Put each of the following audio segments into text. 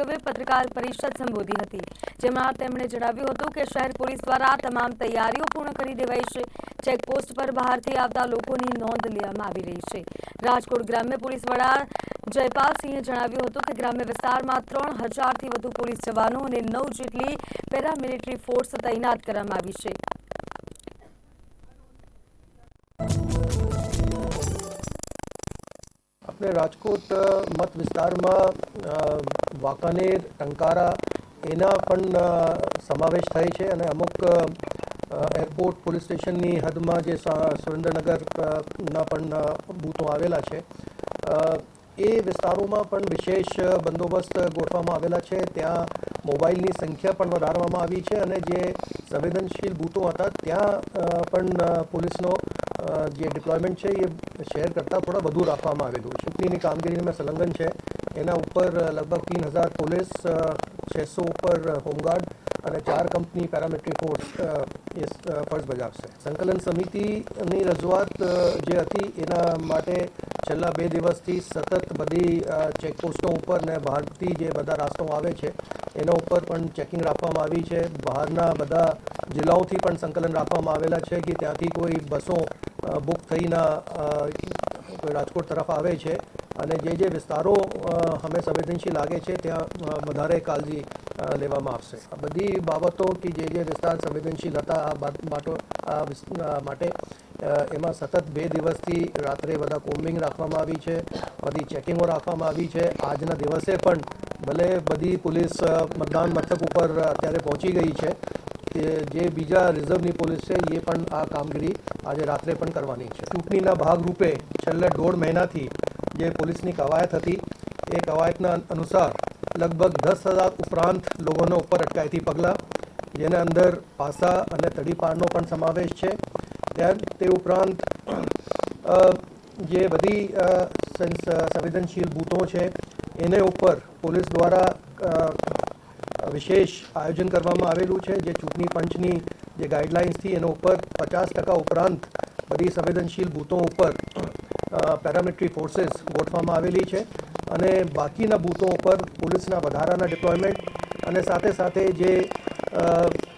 ભાર્ગવે પત્રકાર પરિષદ સંબોધી હતી, જેમાં તેમણે જણાવ્યું હતું કે શહેર પોલીસ દ્વારા તમામ તૈયારીઓ પૂર્ણ કરી દેવાઈ છે. ચેકપોસ્ટ પર બહારથી આવતા લોકોની નોંધ લેવામાં આવી રહી છે. રાજકોટ ગ્રામ્ય પોલીસ વડા જયપાલસિંહે જણાવ્યું હતું કે ગ્રામ્ય વિસ્તારમાં ત્રણ હજારથી વધુ પોલીસ જવાનો અને નવ જેટલી પેરામિલિટરી ફોર્સ તૈનાત કરવામાં આવી છે. આપણે રાજકોટ મત વિસ્તારમાં વાંકાનેર ટંકારા એના પણ સમાવેશ થાય છે અને અમુક એરપોર્ટ પોલીસ સ્ટેશનની હદમાં જે સા- સુરેન્દ્રનગર અ, ના પણ બૂથો આવેલા છે એ વિસ્તારોમાં પણ વિશેષ બંદોબસ્ત ગોઠવવામાં આવેલા છે. ત્યાં મોબાઈલની સંખ્યા પણ વધારવામાં આવી છે અને જે સંવેદનશીલ બૂથો હતા, ત્યાં પણ પોલીસનો જે ડિપ્લોયમેન્ટ છે એ શહેર કરતાં થોડા વધુ રાખવામાં આવેલું ચૂંટણીની કામગીરીમાં સંલગ્ન છે. એના ઉપર લગભગ તીન હજાર પોલીસ છસો ઉપર હોમગાર્ડ અને ચાર કંપની પેરામેટ્રિક ફોર્સ એ ફરજ બજાવશે. સંકલન સમિતિની રજૂઆત જે હતી, એના માટે છેલ્લા બે દિવસથી સતત બધી ચેકપોસ્ટો ઉપર ને બહારથી જે બધા રાસ્તો આવે છે, એના ઉપર પણ ચેકિંગ રાખવામાં આવી છે. બહારના બધા જિલ્લાઓથી પણ સંકલન રાખવામાં આવેલા છે કે ત્યાંથી કોઈ બસો બુક થઈને કોઈ રાજકોટ તરફ આવે છે. અને જે જે વિસ્તારો અમે સંવેદનશીલ લાગે છે, ત્યાં વધારે કાળજી લેવામાં આવશે. આ બધી બાબતો કે જે જે વિસ્તાર સંવેદનશીલ હતા, આ માટો આ માટે એમાં સતત બે દિવસથી રાત્રે બધા કોમ્બિંગ રાખવામાં આવી છે, બધી ચેકિંગો રાખવામાં આવી છે. આજના દિવસે પણ ભલે બધી પોલીસ મતદાન મથક ઉપર અત્યારે પહોંચી ગઈ છે જે બીજા રિઝર્વની પોલીસ છે, એ પણ આ કામગીરી આજે રાત્રે પણ કરવાની છે. ચૂંટણીના ભાગરૂપે છેલ્લા દોઢ મહિનાથી જે પોલીસની કવાયત હતી એ કવાયતના અનુસાર લગભગ દસ હજાર ઉપરાંત લોકોનો ઉપર અટકાયતી પગલાં, જેના અંદર પાસા અને તડીપારનો પણ સમાવેશ છે. ત્યાર તે ઉપરાંત જે બધી સંવેદનશીલ બૂથો છે, એને ઉપર પોલીસ દ્વારા વિશેષ આયોજન કરવામાં આવેલું છે, જે ચૂંટણી પંચની જે ગાઈડલાઇન્સથી એના ઉપર પચાસ ટકા ઉપરાંત બધી સંવેદનશીલ બૂથો ઉપર પેરામિલિટરી ફોર્સિસ ગોઠવવામાં આવેલી છે. અને બાકીના બૂથો ઉપર પોલીસના વધારાના ડિપ્લોયમેન્ટ અને સાથે સાથે જે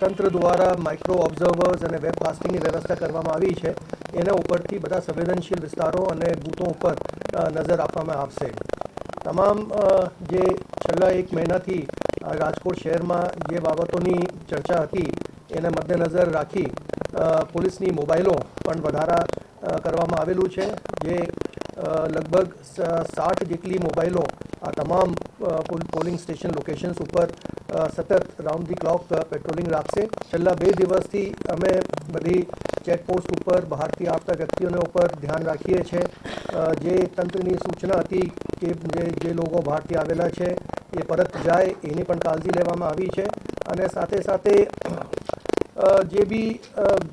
તંત્ર દ્વારા માઇક્રો ઓબ્ઝર્વર્સ અને વેબકાસ્ટિંગની વ્યવસ્થા કરવામાં આવી છે, એના ઉપરથી બધા સંવેદનશીલ વિસ્તારો અને બૂથો ઉપર નજર આપવામાં આવશે. તમામ જે છેલ્લા એક મહિનાથી રાજકોટ શહેરમાં જે બાબતોની ચર્ચા હતી, એને મદ્દેનજર રાખી પોલીસની મોબાઈલો પણ વધારા કરવામાં આવેલું છે, જે લગભગ સાઠ જેટલી મોબાઈલો આ તમામ પોલિંગ સ્ટેશન લોકેશન્સ ઉપર સતત રાઉન્ડ ધી ક્લોક પેટ્રોલિંગ રાખશે. છેલ્લા બે દિવસથી અમે બધી ચેકપોસ્ટ ઉપર, બહારથી આવતા વ્યક્તિઓને ઉપર ધ્યાન રાખીએ છીએ જે તંત્રની સૂચના હતી કે જે જે લોકો બહારથી આવેલા છે, એ પરત જાય, એની પણ કાળજી લેવામાં આવી છે. અને સાથે સાથે જે બી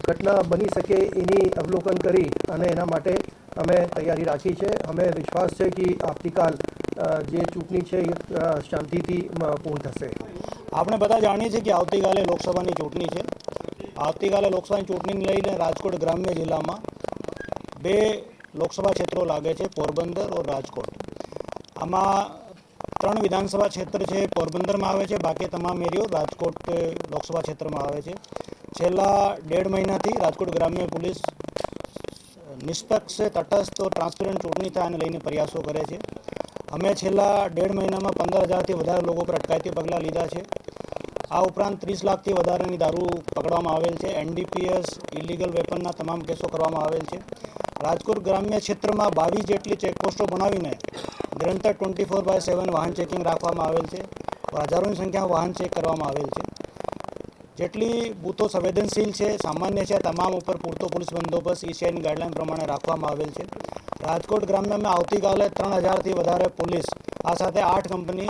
ઘટના બની શકે એની અવલોકન કરી અને એના માટે અમે તૈયારી રાખી છે. અમે વિશ્વાસ છે કે આવતીકાલ જે ચૂંટણી છે એ શાંતિથી પૂર્ણ થશે. આપણે બધા જાણીએ છીએ કે આવતીકાલે લોકસભાની ચૂંટણી છે. આવતીકાલે લોકસભાની ચૂંટણીને લઈને રાજકોટ ગ્રામ્ય જિલ્લામાં બે લોકસભા ક્ષેત્રો લાગે છે, પોરબંદર ઓર રાજકોટ. આમાં ત્રણ વિધાનસભા ક્ષેત્ર છે, પોરબંદરમાં આવે છે, બાકી તમામ એરિયો રાજકોટ લોકસભા ક્ષેત્રમાં આવે છે. છેલ્લા ડેઢ મહિનાથી રાજકોટ ગ્રામ્ય પોલીસ નિષ્પક્ષ, તટસ્થ ટ્રાન્સપેરન્ટ ચૂંટણી થાય અને લઈને પ્રયાસો કરે છે. અમે છેલ્લા દેઢ મહિનામાં પંદર હજારથી વધારે લોકો પર અટકાયતી પગલાં લીધા છે. આ ઉપરાંત ત્રીસ લાખથી વધારેની દારૂ પકડવામાં આવેલ છે. એનડીપીએસ ઇલીગલ વેપનના તમામ કેસો કરવામાં આવેલ છે. રાજકોટ ગ્રામ્ય ક્ષેત્રમાં બાવીસ જેટલી ચેકપોસ્ટો બનાવીને નિરંતર ટ્વેન્ટી ફોર બાય સેવન વાહન ચેકિંગ રાખવામાં આવેલ છે. હજારોની સંખ્યામાં વાહન ચેક કરવામાં આવેલ છે. જેટલી બૂથો સંવેદનશીલ છે, સામાન્ય છે, તમામ ઉપર પૂરતો પોલીસ બંદોબસ્ત ઈસીઆઈની ગાઈડલાઈન પ્રમાણે રાખવામાં આવેલ છે. રાજકોટ ગ્રામ્યમાં આવતીકાલે ત્રણ હજારથી વધારે પોલીસ આ સાથે આઠ કંપની,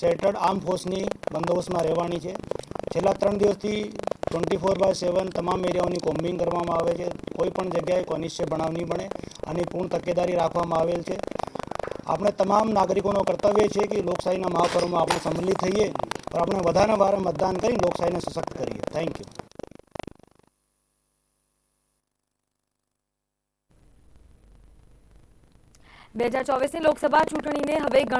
સેટર્ડ આર્મ ફોર્સની બંદોબસ્તમાં રહેવાની છે. છેલ્લા ત્રણ દિવસથી ટ્વેન્ટી ફોર બાય સેવન તમામ એરિયાઓની કોમ્બિંગ કરવામાં આવે છે. કોઈ પણ જગ્યાએ કોનિશ્ચય બનાવ નહીં બને અને પૂર્ણ તકેદારી રાખવામાં આવેલ છે. આપણે તમામ નાગરિકોનો કર્તવ્ય છે કે લોકશાહીના મહાપર્વમાં આપણે સંમલિત થઈએ. પણ આપણે વધારે વારે મતદાન કરી લોકશાહીને સશક્ત કરીએ થેન્ક યુ બે હજાર ચોવીસની લોકસભા ચૂંટણીને હવે ગણ